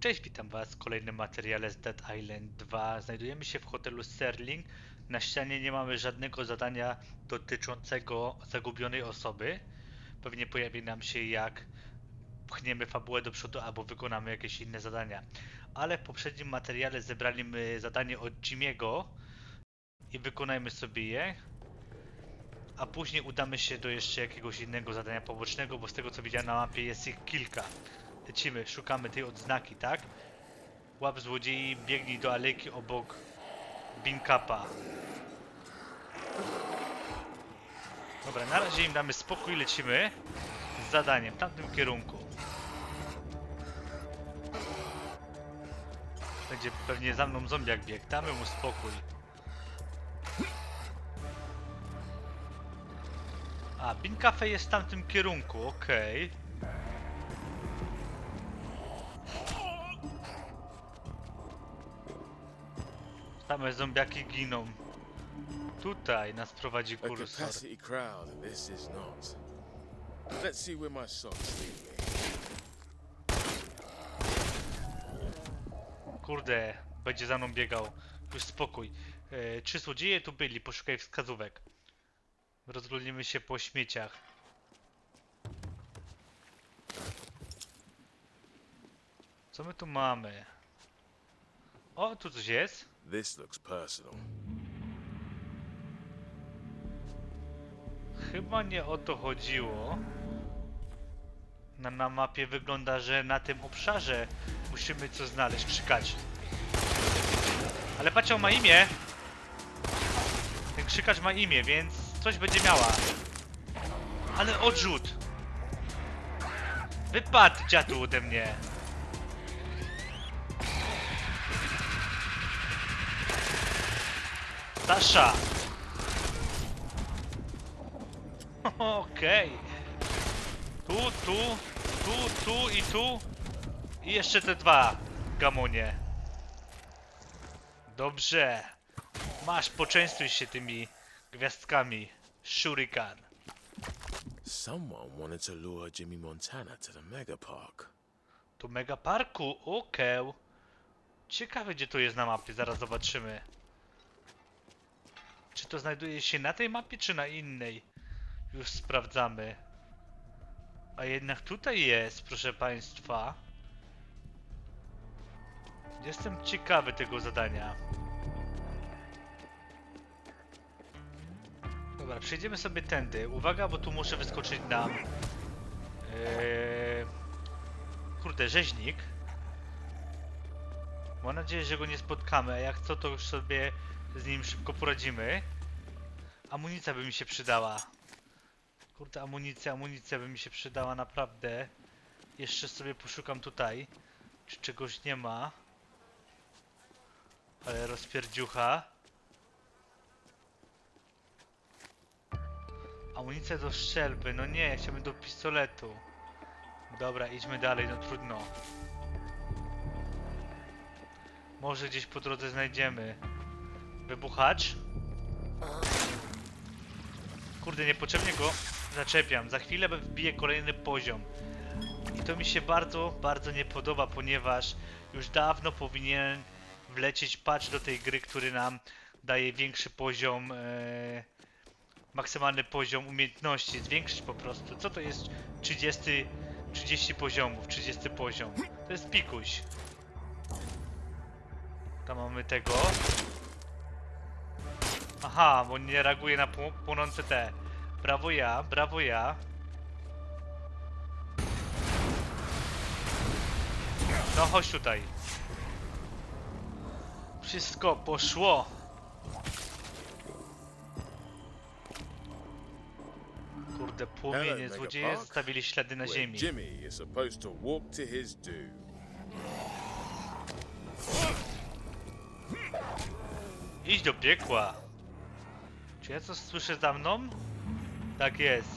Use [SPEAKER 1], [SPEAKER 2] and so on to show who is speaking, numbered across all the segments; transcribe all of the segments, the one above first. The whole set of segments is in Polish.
[SPEAKER 1] Cześć, witam Was w kolejnym materiale z Dead Island 2. Znajdujemy się w hotelu Sterling. Na ścianie nie mamy żadnego zadania dotyczącego zagubionej osoby. Pewnie pojawi nam się jak pchniemy fabułę do przodu albo wykonamy jakieś inne zadania. Ale w poprzednim materiale zebraliśmy zadanie od Jimiego i wykonajmy sobie je. A później udamy się do jeszcze jakiegoś innego zadania pobocznego, bo z tego co widziałem na mapie jest ich kilka. Lecimy, szukamy tej odznaki, tak? Łap złodziei, biegnij do alejki obok Binkapa. Dobra, na razie im damy spokój, lecimy z zadaniem w tamtym kierunku. Będzie pewnie za mną zombiak bieg, damy mu spokój. A, Bin Cafe jest w tamtym kierunku, okej. Same zombiaki giną. Tutaj nas prowadzi kursor.
[SPEAKER 2] crowd, this is not. Let's see where my socks lead me.
[SPEAKER 1] Kurde, będzie za mną biegał. Już spokój. E, trzy złodzieje tu byli, poszukaj wskazówek. Rozglądnimy się po śmieciach. Co my tu mamy? O, tu coś jest.
[SPEAKER 2] This looks personal.
[SPEAKER 1] Chyba nie o to chodziło. Na, na mapie wygląda, że na tym obszarze musimy coś znaleźć, krzykać. Ale patrz, on ma imię. Ten krzykacz ma imię, więc coś będzie miała. Ale odrzut. Wypadł dziadu ode mnie. Sasza. Okej. Tu, tu, tu, tu i tu. I jeszcze te dwa gamonie. Dobrze. Masz, poczęstuj się tymi gwiazdkami. Shurikan.
[SPEAKER 2] Someone wanted to lure Jimmy Montana to the mega park.
[SPEAKER 1] Tu mega parku, okej. Ciekawe gdzie to jest na mapie, zaraz zobaczymy. Czy to znajduje się na tej mapie, czy na innej? Już sprawdzamy. A jednak tutaj jest, proszę państwa. Jestem ciekawy tego zadania. Dobra, przejdziemy sobie tędy. Uwaga, bo tu muszę wyskoczyć nam. Eee, kurde, rzeźnik. Mam nadzieję, że go nie spotkamy, a jak co, to już sobie z nim szybko poradzimy. Amunicja by mi się przydała. Kurde, amunicja, amunicja by mi się przydała naprawdę. Jeszcze sobie poszukam tutaj, czy czegoś nie ma. Ale rozpierdziucha. Amunicja do strzelby, no nie, chciałbym do pistoletu. Dobra, idźmy dalej, no trudno. Może gdzieś po drodze znajdziemy. Wybuchacz? Kurde, niepotrzebnie go zaczepiam. Za chwilę wbiję kolejny poziom. I to mi się bardzo, bardzo nie podoba, ponieważ już dawno powinien wlecieć patch do tej gry, który nam daje większy poziom, e, maksymalny poziom umiejętności, zwiększyć po prostu. Co to jest 30, 30 poziomów, 30 poziom? To jest pikuś. Tam mamy tego. Aha, bo nie reaguje na pł- płonące te. Brawo ja, brawo ja. No chodź tutaj. Wszystko poszło. Kurde, płomienie. Złodzieje zostawili ślady na ziemi.
[SPEAKER 2] Jimmy is supposed to walk to his doom.
[SPEAKER 1] Idź do piekła. Czy ja coś słyszę za mną? Tak jest.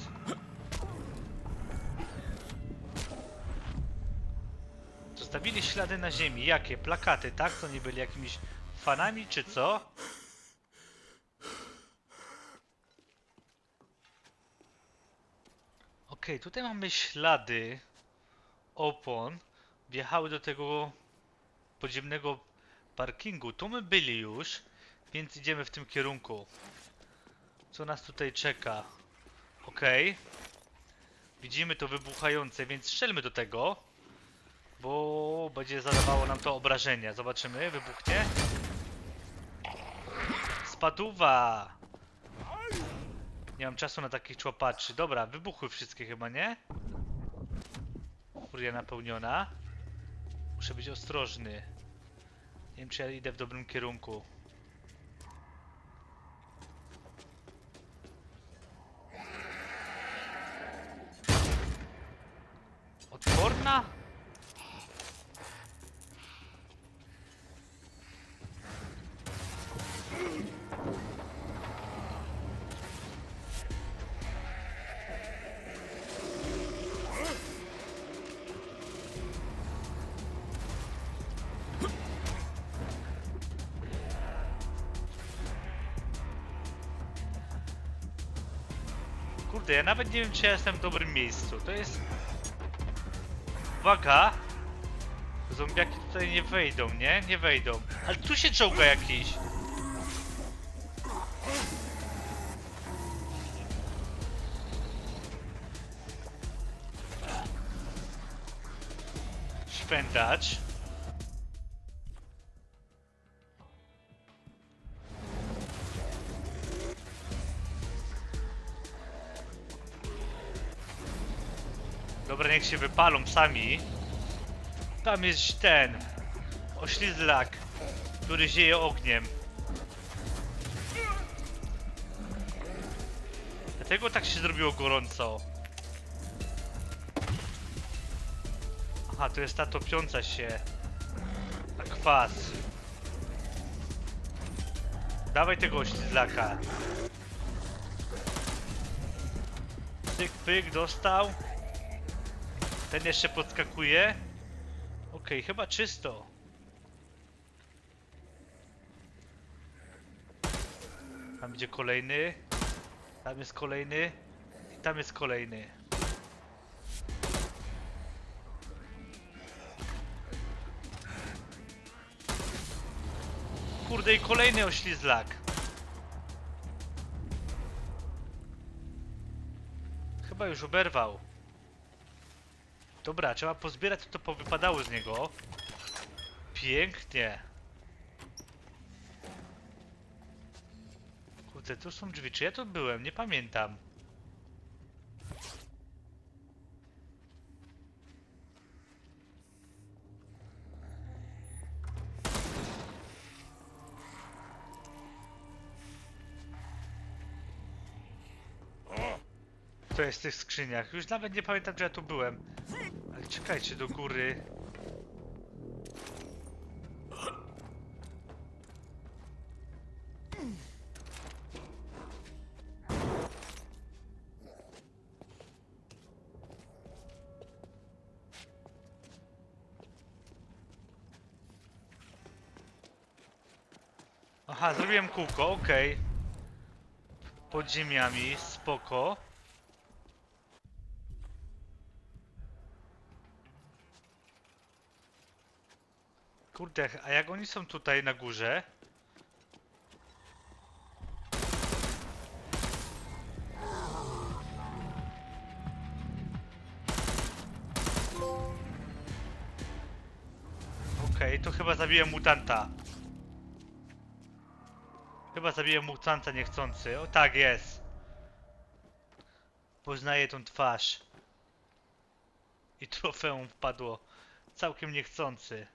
[SPEAKER 1] Zostawili ślady na ziemi. Jakie? Plakaty, tak? To nie byli jakimiś fanami, czy co? Okej, tutaj mamy ślady opon. Wjechały do tego podziemnego parkingu. Tu my byli już, więc idziemy w tym kierunku. Co nas tutaj czeka? Okej. Widzimy to wybuchające, więc strzelmy do tego. Bo będzie zadawało nam to obrażenia. Zobaczymy, wybuchnie. Spaduwa! Nie mam czasu na takich człopaczy. Dobra, wybuchły wszystkie chyba, nie? Furia napełniona. Muszę być ostrożny. Nie wiem, czy ja idę w dobrym kierunku. Odporna? Kurde, ja nawet nie wiem, czy ja jestem w dobrym miejscu. To jest... Uwaga! Zombiaki tutaj nie wejdą, nie? Nie wejdą. Ale tu się czołga jakiś. Szwendacz. Niech się wypalą sami. Tam jest ten oślizlak, który zieje ogniem. Dlatego tak się zrobiło gorąco. Aha, to jest ta topiąca się. A kwas. Dawaj tego oślizlaka. Pyk, pyk, dostał. Ten jeszcze podskakuje. Okej, chyba czysto. Tam idzie kolejny. Tam jest kolejny. I tam jest kolejny. Kurde i kolejny oślizlak. Chyba już oberwał. Dobra, trzeba pozbierać co to powypadało z niego. Pięknie. Kurde, tu są drzwi. Czy ja tu byłem? Nie pamiętam. To jest w tych skrzyniach. Już nawet nie pamiętam, czy ja tu byłem. Czekajcie do góry. Aha, zrobiłem kółko, okej. Pod ziemiami, spoko. Kurde, a jak oni są tutaj na górze? Okej, to chyba zabiłem mutanta. Chyba zabiłem mutanta niechcący. O tak jest. Poznaję tą twarz. I trofeum wpadło. Całkiem niechcący.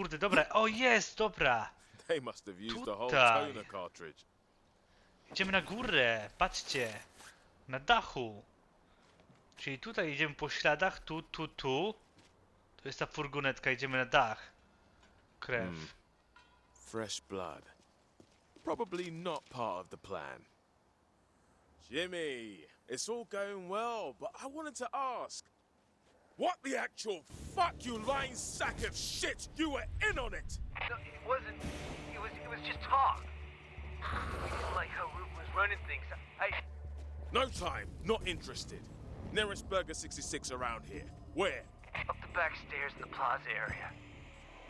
[SPEAKER 1] Kurde, dobra. O, jest, dobra.
[SPEAKER 2] They must have used the whole
[SPEAKER 1] Tutaj.
[SPEAKER 2] toner cartridge.
[SPEAKER 1] Idziemy na górę. Patrzcie. Na dachu. Czyli tutaj idziemy po śladach. Tu, tu, tu. To jest ta furgonetka. Idziemy na dach. Krew.
[SPEAKER 2] Hmm. Fresh blood. Probably not part of the plan. Jimmy, it's all going well, but I wanted to ask. What the actual fuck, you lying sack of shit? You were in on it!
[SPEAKER 3] No, it wasn't. It was. It was just talk. We didn't like how Root was running things. I.
[SPEAKER 2] No time. Not interested. Nearest Burger 66 around here. Where?
[SPEAKER 3] Up the back stairs in the plaza area.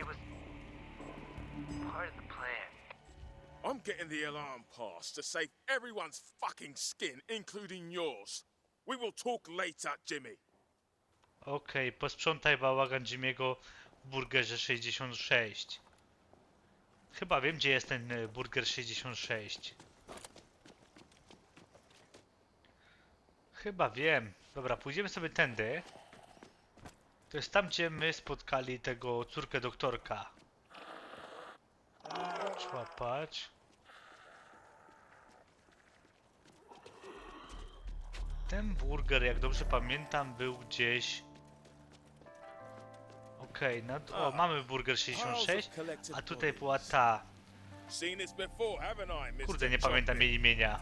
[SPEAKER 3] It was part of the plan.
[SPEAKER 2] I'm getting the alarm pass to save everyone's fucking skin, including yours. We will talk later, Jimmy.
[SPEAKER 1] Okej, posprzątaj bałagan Jimmy'ego w Burgerze 66. Chyba wiem, gdzie jest ten e, Burger 66. Chyba wiem. Dobra, pójdziemy sobie tędy. To jest tam, gdzie my spotkali tego córkę doktorka. Człapać. Ten burger, jak dobrze pamiętam, był gdzieś... Okej, no to- o, mamy burger 66, a tutaj była ta... Kurde, nie pamiętam jej imienia.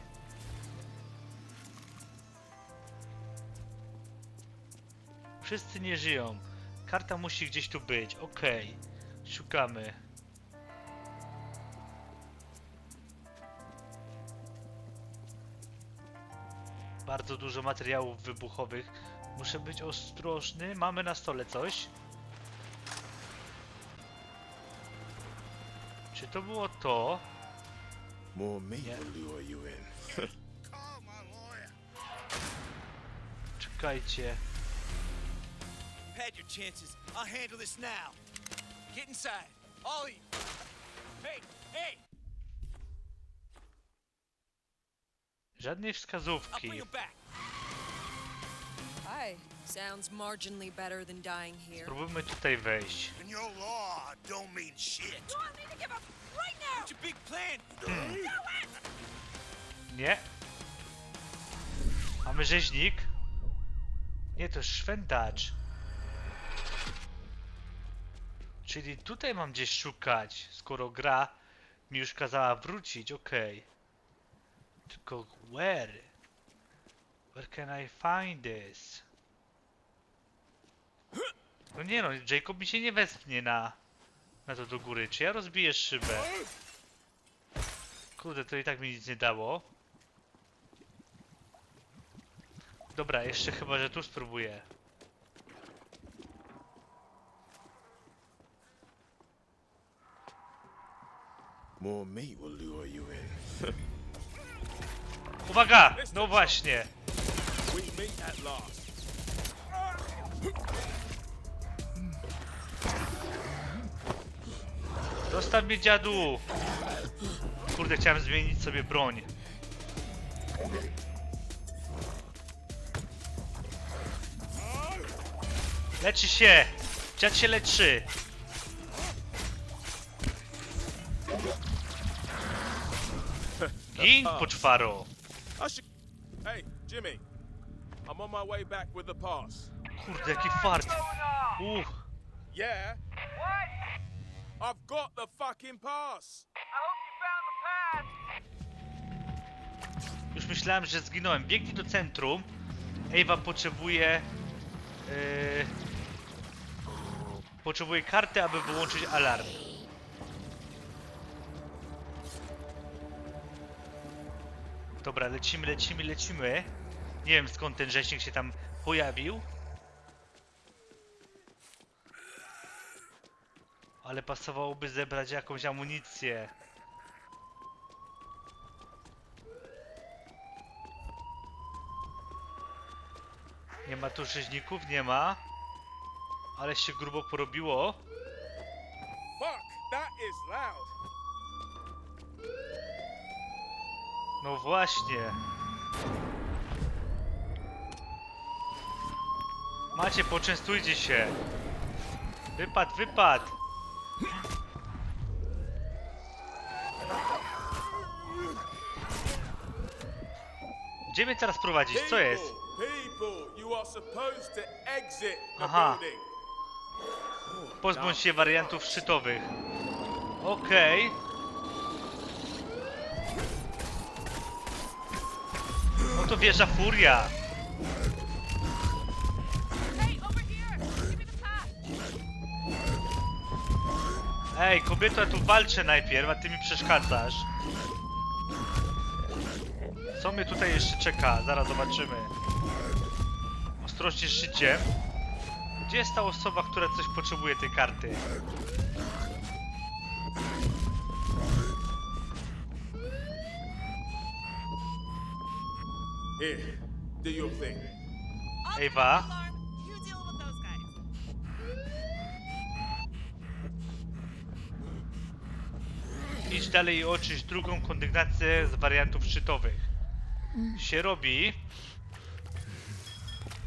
[SPEAKER 1] Wszyscy nie żyją. Karta musi gdzieś tu być. Okej. Szukamy. Bardzo dużo materiałów wybuchowych. Muszę być ostrożny. Mamy na stole coś. Czy to było to?
[SPEAKER 2] More meat
[SPEAKER 1] Yeah.
[SPEAKER 2] will lure you in.
[SPEAKER 1] Czekajcie.
[SPEAKER 4] You've had your chances. I'll handle this now. Get inside. All of you. Hey, hey!
[SPEAKER 1] Żadnej
[SPEAKER 4] I'll
[SPEAKER 1] wskazówki.
[SPEAKER 4] bring him back.
[SPEAKER 5] Hi. Sounds marginally better than dying here.
[SPEAKER 1] Spróbujmy tutaj wejść.
[SPEAKER 6] And your law don't mean shit.
[SPEAKER 5] want me to give up
[SPEAKER 1] Nie. Mamy rzeźnik. Nie, to szwendacz. Czyli tutaj mam gdzieś szukać, skoro gra mi już kazała wrócić, okej. Tylko where? Where can I find this? No nie no, Jacob mi się nie wespnie na, na to do góry. Czy ja rozbiję szybę? Kurde, to i tak mi nic nie dało. Dobra, jeszcze chyba, że tu spróbuję.
[SPEAKER 2] More meat will lure you in.
[SPEAKER 1] Uwaga! No właśnie. Zostaw mnie dziadu! Kurde, chciałem zmienić sobie broń. Leczy się! Dziad się leczy! Gin, poczwaro!
[SPEAKER 2] I should. Hey, Jimmy. I'm on my way back with the pass.
[SPEAKER 1] Kurde, jaki fart! Uff,
[SPEAKER 2] Yeah? I've got the fucking pass.
[SPEAKER 3] I hope you found the path.
[SPEAKER 1] już myślałem, że zginąłem. Biegnij do centrum. Ewa potrzebuje... Yy, potrzebuje karty, aby wyłączyć alarm. Dobra, lecimy, lecimy, lecimy. Nie wiem skąd ten rzeźnik się tam pojawił. Ale pasowałoby zebrać jakąś amunicję. Nie ma tu rzeźników, nie ma. Ale się grubo porobiło.
[SPEAKER 2] Fuck, that is loud.
[SPEAKER 1] No właśnie. Macie, poczęstujcie się. Wypad, wypad. Gdzie mnie teraz prowadzić? Co jest?
[SPEAKER 2] People, you are supposed to exit the
[SPEAKER 1] Aha.
[SPEAKER 2] building.
[SPEAKER 1] Pozbądź się wariantów szczytowych. Okej. No to wieża furia. Ej, kobieto, ja tu walczę najpierw, a ty mi przeszkadzasz. Co mnie tutaj jeszcze czeka? Zaraz zobaczymy. Ostrożnie z życiem. Gdzie jest ta osoba, która coś potrzebuje tej karty?
[SPEAKER 2] Here, do your thing.
[SPEAKER 1] Ewa?
[SPEAKER 7] You deal with those guys.
[SPEAKER 1] Idź dalej i oczyść drugą kondygnację z wariantów szczytowych. Się robi.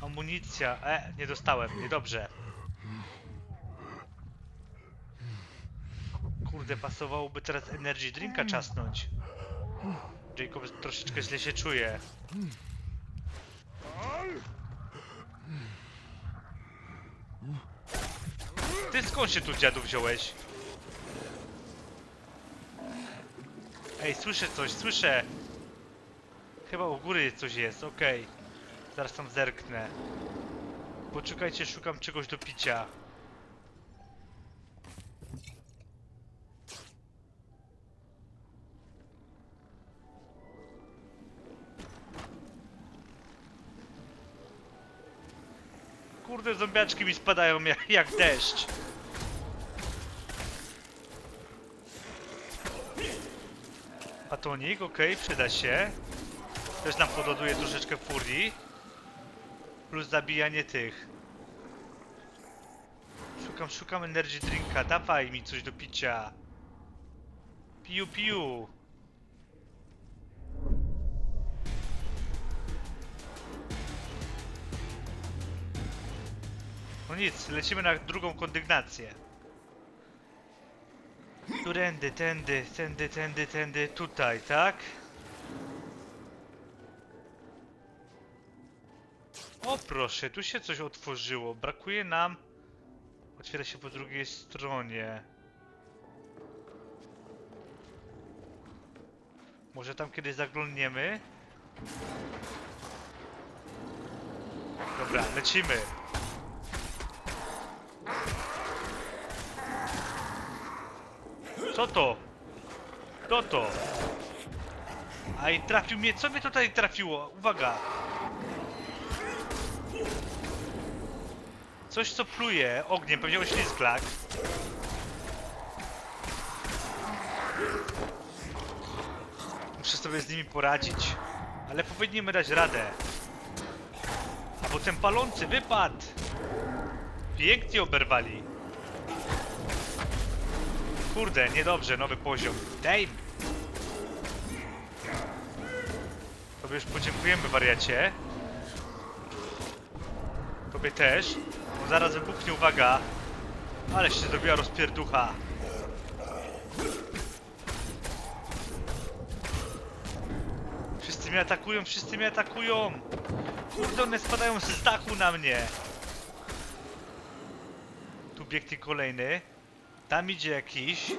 [SPEAKER 1] Amunicja. E, nie dostałem, niedobrze. Kurde, pasowałoby teraz energy drinka czasnąć. Jacob troszeczkę źle się czuje. Ty skąd się tu dziadu wziąłeś? Ej, słyszę coś, słyszę! Chyba u góry coś jest, okej. Zaraz tam zerknę. Poczekajcie, szukam czegoś do picia. Kurde, zombiaczki mi spadają jak, jak deszcz. Batonik, okej, przyda się. Też nam podładuje troszeczkę furii. Plus zabijanie tych. Szukam, szukam energy drinka. Dawaj mi coś do picia. Piju, piju. No nic, lecimy na drugą kondygnację. Którędy, tędy, tędy, tędy, tędy, tutaj, tak? O proszę, tu się coś otworzyło. Brakuje nam... Otwiera się po drugiej stronie. Może tam kiedyś zaglądniemy? Dobra, lecimy. Co to? Kto to? A i trafił mnie. Co mnie tutaj trafiło? Uwaga! Coś co pluje ogniem, pewnie oślizglak. Muszę sobie z nimi poradzić. Ale powinniśmy dać radę. A bo ten palący wypadł! Pięknie oberwali. Kurde, niedobrze, nowy poziom. Daj! Tobie już podziękujemy, wariacie. Tobie też. Bo zaraz wybuchnie, uwaga. Ale się zrobiła rozpierducha. Wszyscy mnie atakują, wszyscy mnie atakują! Kurde, one spadają z dachu na mnie! Tu biegnie kolejny. Tam idzie jakiś.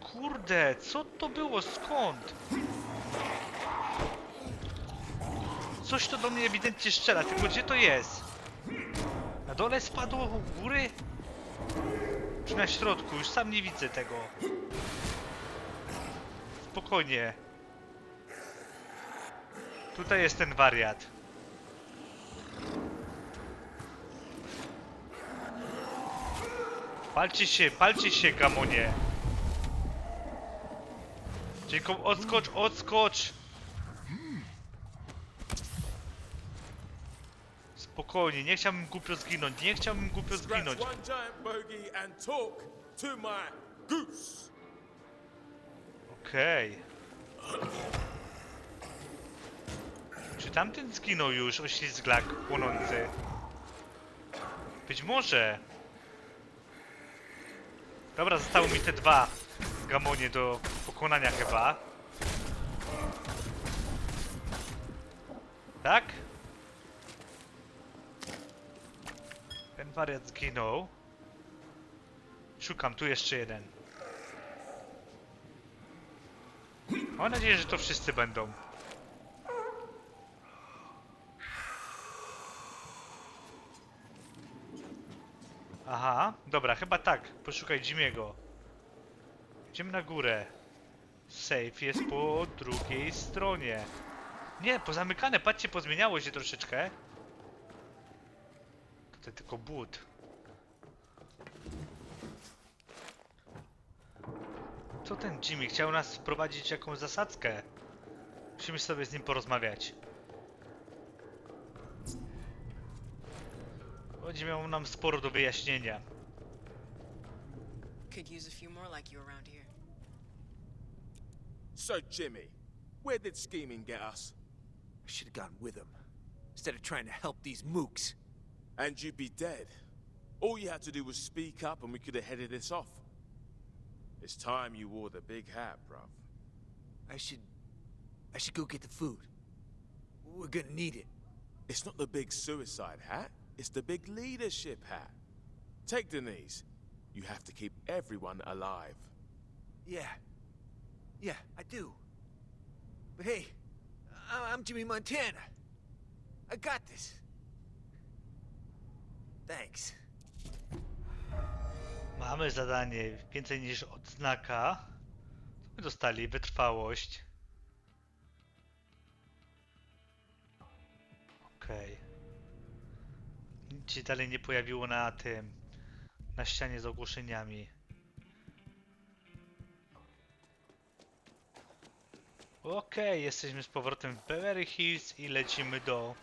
[SPEAKER 1] Kurde, co to było? Skąd? Coś to do mnie ewidentnie strzela, tylko gdzie to jest? Na dole spadło u góry? Czy na środku? Już sam nie widzę tego. Spokojnie. Tutaj jest ten wariat. Palcie się, palcie się, gamonie. Jacob, odskocz, odskocz! Spokojnie, nie chciałbym głupio zginąć, nie chciałbym głupio zginąć. Okej. Czy tamten zginął już, oślizglak płonący? Być może. Dobra, zostały mi te dwa gamonie do pokonania chyba. Tak? Ten wariat zginął. Szukam, tu jeszcze jeden. Mam nadzieję, że to wszyscy będą. Aha, dobra, chyba tak. Poszukaj Jimiego. Idziemy na górę. Safe jest po drugiej stronie. Nie, pozamykane, patrzcie, pozmieniało się troszeczkę. Tutaj tylko but. Co ten Jimmy? Chciał nas wprowadzić w jakąś zasadzkę. Musimy sobie z nim porozmawiać. Będzie miał nam sporo do wyjaśnienia.
[SPEAKER 5] Could use a few more like you around here.
[SPEAKER 2] So, Jimmy, where did scheming get us?
[SPEAKER 4] I should have gone with him. Instead of trying to help these mooks.
[SPEAKER 2] And you'd be dead. All you had to do was speak up and we could have headed this off. It's time you wore the big hat, bruv.
[SPEAKER 4] I should. I should go get the food. We're gonna need it.
[SPEAKER 2] It's not the big suicide hat, it's the big leadership hat. Take Denise. You have to keep everyone alive.
[SPEAKER 4] Yeah. Yeah, I do. But hey, I- I'm Jimmy Montana. I got this. Thanks.
[SPEAKER 1] Mamy zadanie więcej niż odznaka. Co my dostali? Wytrwałość. Okej. Nic się dalej nie pojawiło na tym. Na ścianie z ogłoszeniami. Okej, jesteśmy z powrotem w Beverly Hills i lecimy do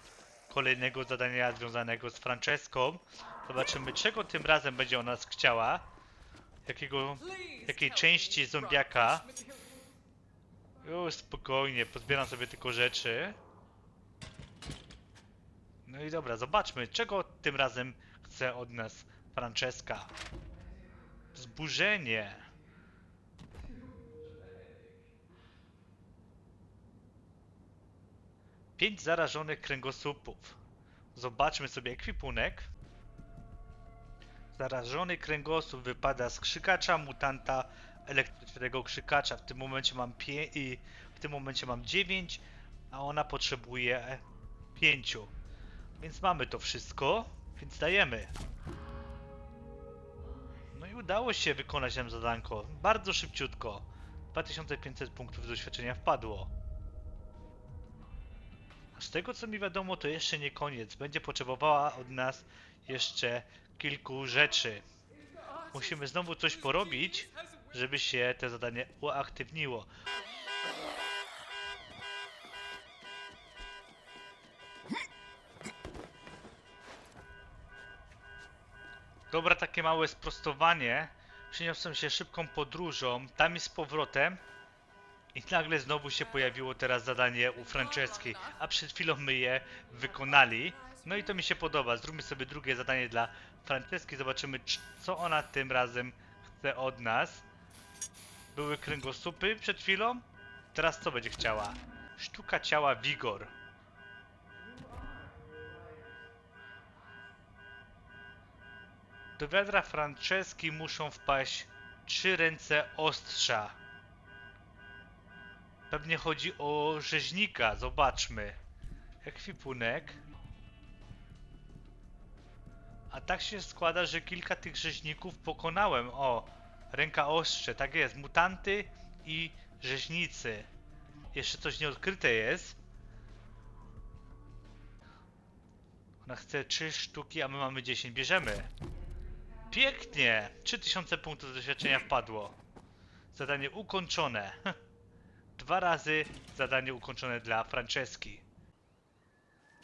[SPEAKER 1] kolejnego zadania związanego z Franceską. Zobaczymy, czego tym razem będzie ona nas chciała. Jakiego, jakiej części zombiaka. Już spokojnie, pozbieram sobie tylko rzeczy. No i dobra, zobaczmy, czego tym razem chce od nas Francesca. Zburzenie. Pięć zarażonych kręgosłupów. Zobaczmy sobie ekwipunek. Zarażony kręgosłup wypada z krzykacza, mutanta, elektrycznego krzykacza. W tym momencie mam pie i w tym momencie mam 9, a ona potrzebuje 5. Więc mamy to wszystko, więc dajemy. No i udało się wykonać nam zadanko. Bardzo szybciutko. 2500 punktów doświadczenia wpadło. A z tego co mi wiadomo, to jeszcze nie koniec. Będzie potrzebowała od nas jeszcze kilku rzeczy. Musimy znowu coś porobić, żeby się to zadanie uaktywniło. Dobra, takie małe sprostowanie. Przeniosłem się szybką podróżą, tam i z powrotem. I nagle znowu się pojawiło teraz zadanie u Franceski, a przed chwilą my je wykonali. No i to mi się podoba. Zróbmy sobie drugie zadanie dla Franceski, zobaczymy co ona tym razem chce od nas. Były kręgosłupy przed chwilą, teraz co będzie chciała? Sztuka ciała Vigor. Do wiadra Franceski muszą wpaść trzy ręce ostrza. Pewnie chodzi o rzeźnika, zobaczmy. Ekwipunek. A tak się składa, że kilka tych rzeźników pokonałem. O, ręka ostrze, tak jest. Mutanty i rzeźnicy. Jeszcze coś nieodkryte jest. Ona chce 3 sztuki, a my mamy 10. Bierzemy. Pięknie! 3000 punktów doświadczenia wpadło. Zadanie ukończone. Dwa razy zadanie ukończone dla Franceski.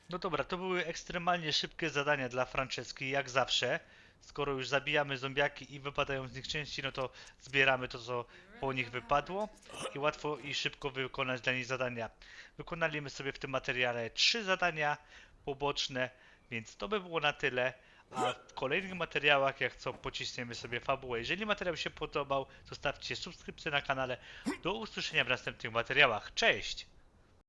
[SPEAKER 1] No dobra, to były ekstremalnie szybkie zadania dla Franceski, jak zawsze. Skoro już zabijamy zombiaki i wypadają z nich części, no to zbieramy to, co po nich wypadło i łatwo i szybko wykonać dla nich zadania. Wykonaliśmy sobie w tym materiale trzy zadania poboczne, więc to by było na tyle. A w kolejnych materiałach, jak co, pocisniemy sobie fabułę. Jeżeli materiał się podobał, zostawcie subskrypcję na kanale. Do usłyszenia w następnych materiałach. Cześć!